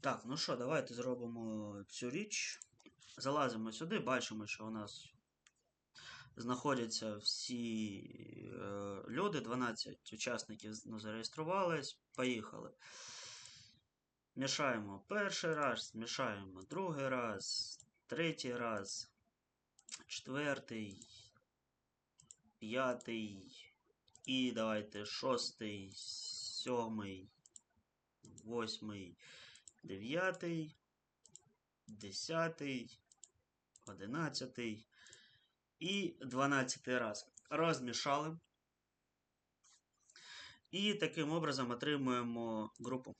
Так, ну що, давайте зробимо цю річ. Залазимо сюди, бачимо, що у нас знаходяться всі е, люди, 12 учасників ну, зареєструвались. Поїхали. Мішаємо перший раз, мішаємо другий раз, третій раз, четвертий, п'ятий і давайте шостий, сьомий, восьмий, дев'ятий, десятий, одинадцятий і дванадцятий раз. Розмішали. І таким образом отримуємо групу.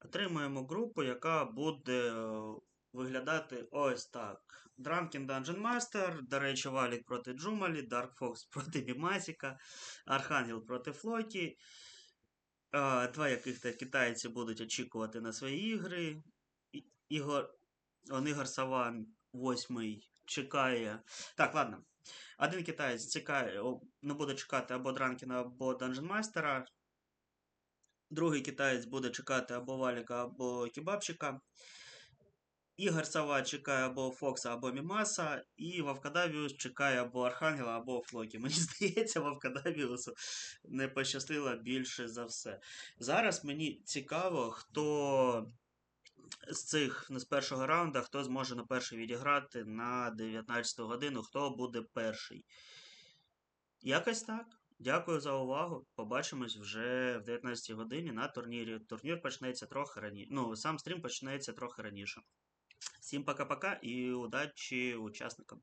Отримуємо групу, яка буде е, виглядати ось так. Drunken Dungeon Master, до речі, Валік проти Джумалі, Dark Fox проти Мімасіка, Архангел проти Флокі. Два яких-то китайці будуть очікувати на свої ігри. Ігор, он Ігор Саван, восьмий, чекає. Так, ладно. Один китаєць цікає, о, ну, буде чекати або Дранкіна, або Master. Другий китаєць буде чекати або Валіка, або Кебабчика. Ігор Сава чекає або Фокса, або Мімаса, і Вавкадавіус чекає або Архангела, або Флокі. Мені здається, Вавкадавіусу не пощастило більше за все. Зараз мені цікаво, хто з цих ну, з першого раунду, хто зможе на перший відіграти на 19 годину, хто буде перший. Якось так. Дякую за увагу. Побачимось вже в 19 годині на турнірі. Турнір почнеться трохи раніше. Ну, сам стрім почнеться трохи раніше. Всім пока-пока і удачі учасникам.